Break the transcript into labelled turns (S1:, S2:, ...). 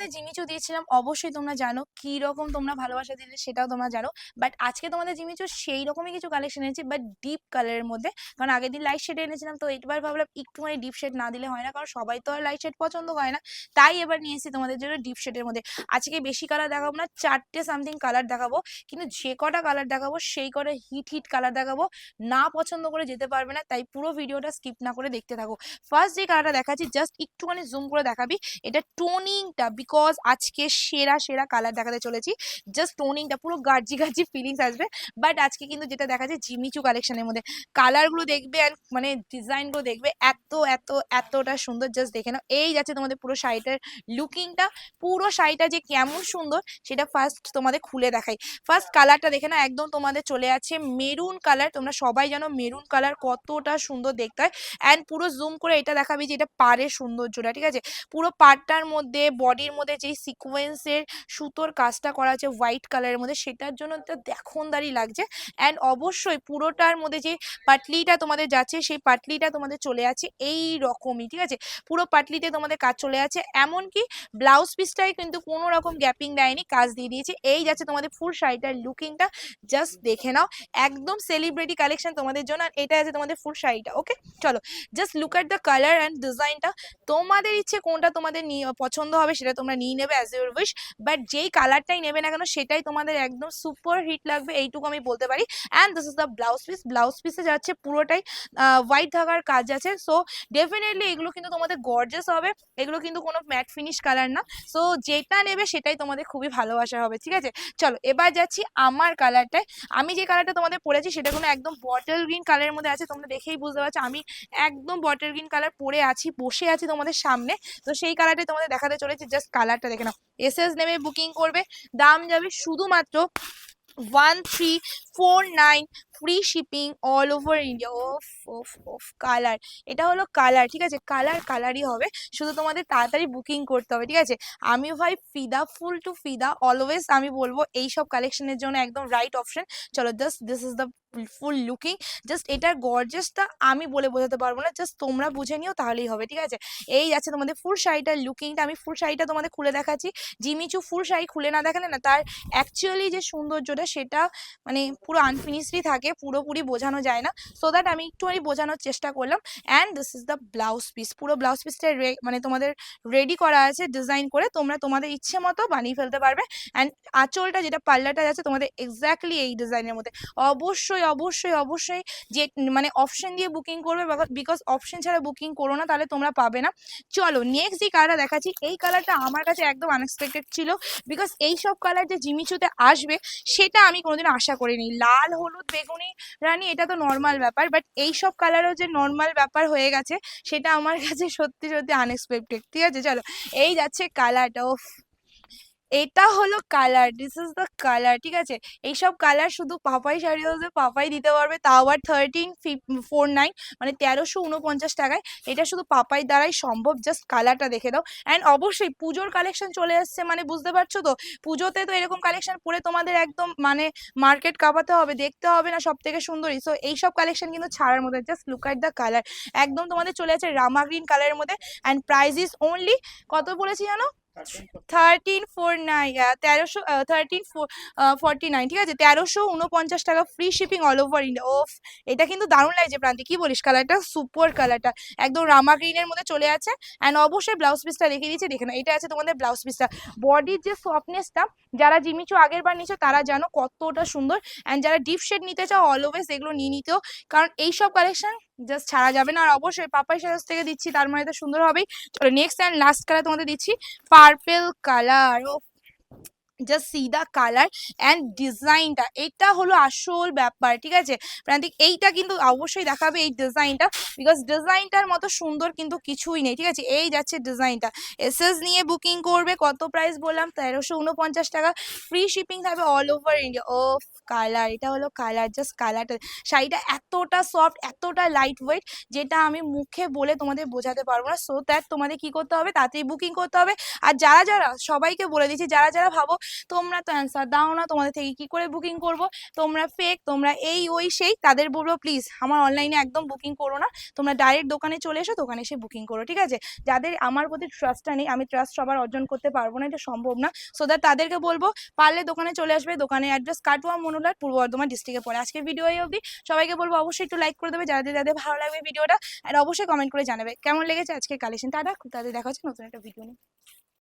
S1: তোমাদের জিমিচু দিয়েছিলাম, অবশ্যই তোমরা জানো কি রকম তোমরা ভালোবাসা দিলে সেটাও তোমরা জানো। বাট আজকে তোমাদের জিমিচু সেই রকমই কিছু কালেকশন এনেছি বাট ডিপ কালারের মধ্যে। কারণ আগের দিন লাইট শেড এনেছিলাম, তো এবার ভাবলাম একটুখানি ডিপ শেড না দিলে হয় না, কারণ সবাই তো আর লাইট শেড পছন্দ করে না। তাই এবার নিয়ে এসেছি তোমাদের জন্য ডিপ শেডের মধ্যে। আজকে বেশি কালার দেখাবো না, চারটে সামথিং কালার দেখাবো, কিন্তু যে কটা কালার দেখাবো সেই কটা হিট হিট কালার দেখাবো। না পছন্দ করে যেতে পারবে না, তাই পুরো ভিডিওটা স্কিপ না করে দেখতে থাকো। ফার্স্ট যে কালারটা দেখাচ্ছি জাস্ট একটুখানি জুম করে দেখাবি, এটা টোনিংটা বিকজ আজকে সেরা সেরা কালার দেখাতে চলেছি। জাস্ট টোনিংটা পুরো গার্জি গার্জি ফিলিংস আসবে। বাট আজকে কিন্তু যেটা দেখা যায় জিমিচু কালেকশনের মধ্যে। কালারগুলো দেখবে অ্যান্ড মানে ডিজাইনগুলো দেখবে এত এত, এতটা সুন্দর। জাস্ট দেখে নাও। এই যাচ্ছে তোমাদের পুরো শাড়িটার লুকিংটা পুরো শাড়িটা যে কেমন সুন্দর, সেটা ফার্স্ট তোমাদের খুলে দেখাই। ফার্স্ট কালারটা দেখে না একদম তোমাদের চলে আছে মেরুন কালার তোমরা সবাই জানো মেরুন কালার কতটা সুন্দর দেখতে হয়। অ্যান্ড পুরো জুম করে এটা দেখাবি যে এটা পাড়ের সৌন্দর্যটা, ঠিক আছে? পুরো পাড়টার মধ্যে বডির মধ্যে যেই সিকোয়েন্সের সুতোর কাজটা করা আছে হোয়াইট কালারের মধ্যে, সেটার জন্য তো দেখনদারি লাগছে। অ্যান্ড অবশ্যই পুরোটার মধ্যে যে পাটলিটা তোমাদের যাচ্ছে, সেই পাটলিটা তোমাদের চলে আছে এই রকমই ঠিক আছে? পুরো পাটলিতে তোমাদের কাজ চলে আছে। এমনকি ব্লাউজ পিসটাই কিন্তু কোনো রকম গ্যাপিং দেয়নি, কাজ দিয়ে দিয়েছে। এই যাচ্ছে তোমাদের ফুল শাড়িটার লুকিংটা জাস্ট দেখে নাও, একদম সেলিব্রিটি কালেকশন তোমাদের জন্য। আর এটা আছে তোমাদের ফুল শাড়িটা ওকে চলো just look at the colour and ডিজাইনটা তোমাদের ইচ্ছে কোনটা তোমাদের পছন্দ হবে সেটা তোমরা নিয়ে নেবে অ্যাজ ইউর উইশ বাট যেই কালারটাই নেবে না কেন সেটাই তোমাদের একদম সুপার হিট লাগবে, এইটুকু আমি বলতে পারি। And this is the blouse piece blouse পিসে যাচ্ছে পুরোটাই হোয়াইট থাকার কাজ আছে। সো ডেফিনেটলি এগুলো কিন্তু তোমাদের গর্জেস হবে, এগুলো কিন্তু কোনো ম্যাট ফিনিশ কালার না। সো যেটা নেবে সেটাই তোমাদের খুবই ভালোবাসা হবে, ঠিক আছে? চলো, এবার যাচ্ছি আমার কালারটায় আমি যে কালারটা তোমাদের পরেছি সেটা কোনো একদম বটল গ্রিন কালারের মধ্যে আছে, তোমরা দেখেই বুঝতে পারছ। আমি একদম বটল গ্রিন কালার পরে আছি, বসে আছি তোমাদের সামনে। তো সেই কালারটাই তোমাদের দেখাতে চলেছে জাস্ট কালারটা দেখে নাও। এস এস নেমে বুকিং করবে। দাম যাবে শুধুমাত্র one three four nine free shipping all over India ওফ ওফ ওফ কালার এটা হলো কালার ঠিক আছে? কালার কালারই হবে। শুধু তোমাদের তাড়াতাড়ি বুকিং করতে হবে ঠিক আছে? আমি ভাই ফিদা ফুল টু ফিদা অলওয়েজ আমি বলব এই সব কালেকশনের জন্য একদম রাইট অপশন চলো just this is the full looking just এটার গর্জেসটা আমি বলে বোঝাতে পারব না। জাস্ট তোমরা বুঝে নিও তাহলেই হবে ঠিক আছে? এই আছে তোমাদের ফুল শাড়িটার লুকিংটা আমি ফুল শাড়িটা তোমাদের খুলে দেখাচ্ছি। জিমিচু ফুল শাড়ি খুলে না দেখালে না তার অ্যাকচুয়ালি যে সৌন্দর্যটা সেটা মানে পুরো আনফিনিশডই থাকে। পুরোপুরি বোঝানো যায় না। সো দ্যাট আমি একটুখানি বোঝানোর চেষ্টা করলাম। And this is the blouse piece পুরো ব্লাউজ পিসটা মানে তোমাদের রেডি করা আছে ডিজাইন করে তোমরা তোমাদের ইচ্ছে মতো বানিয়ে ফেলতে পারবে। অ্যান্ড আঁচলটা যেটা পাল্লাটা যাচ্ছে তোমাদের এক্স্যাক্টলি এই ডিজাইনের মধ্যে। অবশ্যই অবশ্যই অবশ্যই যে মানে অপশন দিয়ে বুকিং করবে বিকজ অপশন ছাড়া বুকিং করো না, তাহলে তোমরা পাবে না। চলো নেক্সট যে কালারটা দেখাচ্ছি, এই কালারটা আমার কাছে একদম আনএক্সপেক্টেড ছিল। বিকজ এই সব কালার যে জিমিচুতে আসবে, সেটা আমি কোনোদিন আশা করিনি। লাল, হলুদ, বেগুনি রানী, এটা তো নর্মাল ব্যাপার বাট এইসব কালারও যে নর্মাল ব্যাপার হয়ে গেছে, সেটা আমার কাছে সত্যি সত্যি আনএক্সপেক্টেড ঠিক আছে, চলো, এই যাচ্ছে কালারটা ও এটা হলো colour this is the colour ঠিক আছে? এইসব কালার শুধু পাপাই শাড়ি হলে পাপাই দিতে পারবে, তাও আবার থার্টিন ফোর নাইন মানে তেরোশো উনপঞ্চাশ টাকায়। এটা শুধু পাপাই দ্বারাই সম্ভব জাস্ট কালারটা দেখে দাও। অ্যান্ড অবশ্যই পুজোর কালেকশন চলে এসছে মানে বুঝতে পারছ তো? পুজোতে তো এরকম কালেকশন পরে তোমাদের একদম মানে মার্কেট কাঁপাতে হবে, দেখতে হবে না সব থেকে সুন্দরী। সো এইসব কালেকশন কিন্তু ছাড়ার মধ্যে just look at the colour একদম তোমাদের চলে আছে রামা গ্রিন কালারের মধ্যে। অ্যান্ড প্রাইস ইজ অনলি কত বলেছি জানো? থার্টিন ফোর নাইন তেরোশো থার্টিন ফোর ফর্টি নাইন ঠিক আছে? তেরোশো উনপঞ্চাশ টাকা free shipping all over India ওফ, এটা কিন্তু দারুণ লাগছে প্রান্তি। কি বলিস? কালারটা সুপার কালারটা। একদম রামা গ্রিনের মধ্যে চলে আছে। অ্যান্ড অবশ্যই ব্লাউজ পিসটা রেখে দিয়েছে। দেখে না এটা আছে তোমাদের ব্লাউজ পিসটা বডির যে সফটনেসটা যারা জিমিচু আগের বার নিয়েছো, তারা জানো কতটা সুন্দর। অ্যান্ড যারা ডিপ শেড নিতে চাও অলওয়েজ এগুলো নিয়ে নিতেও। কারণ এইসব কালেকশন জাস্ট ছাড়া যাবে না। আর অবশ্যই পাপাই সাজাস থেকে দিচ্ছি, তার মানে তো সুন্দর হবেই। চলো নেক্সট অ্যান্ড লাস্ট কালার তোমাদের দিচ্ছি purple colour O just see the colour and ডিজাইনটা এটা হলো আসল ব্যাপার, ঠিক আছে? প্রান্তিক, এইটা কিন্তু অবশ্যই দেখাবে এই ডিজাইনটা বিকজ ডিজাইনটার মতো সুন্দর কিন্তু কিছুই নেই, ঠিক আছে? এই যাচ্ছে ডিজাইনটা এসএস নিয়ে বুকিং করবে, কত প্রাইস বললাম? তেরোশো উনপঞ্চাশ টাকা। ফ্রি শিপিং থাকবে অল ওভার ইন্ডিয়া ও কালার এটা হলো কালার জাস্ট কালারটা শাড়িটা এতটা সফট এতটা লাইট ওয়েট যেটা আমি মুখে বলে তোমাদের বোঝাতে পারব না। সো দ্যাট তোমাদের কি করতে হবে? তাড়াতাড়ি বুকিং করতে হবে। আর যারা যারা, সবাইকে বলে দিচ্ছি, যারা যারা ভাবো, তোমরা তো অ্যান্সার দাও না, তোমাদের থেকে কি করে বুকিং করব? তোমরা ফেক তোমরা এই, ওই, সেই, তাদের বলব প্লিজ আমার অনলাইনে একদম বুকিং করো না। তোমরা ডাইরেক্ট দোকানে চলে এসো, দোকানে এসে বুকিং করো, ঠিক আছে? যাদের আমার প্রতি ট্রাস্টটা নেই, আমি ট্রাস্ট সবার অর্জন করতে পারব না, এটা সম্ভব না। সো দ্যাট তাদেরকে বলব, পারলে দোকানে চলে আসবে, দোকানে অ্যাড্রেস কাটুয়া মনুলার পূর্ব বর্ধমান ডিস্ট্রিক্টে পড়ে। আজকের ভিডিও এই অবধি। সবাইকে বলব অবশ্যই একটু লাইক করে দেবে। যাদের যাদের ভালো লাগবে ভিডিওটা আর অবশ্যই কমেন্ট করে জানাবে। কেমন লেগেছে আজকে কালেকশন তারা খুব তাদের দেখা হচ্ছে নতুন একটা ভিডিও নিয়ে।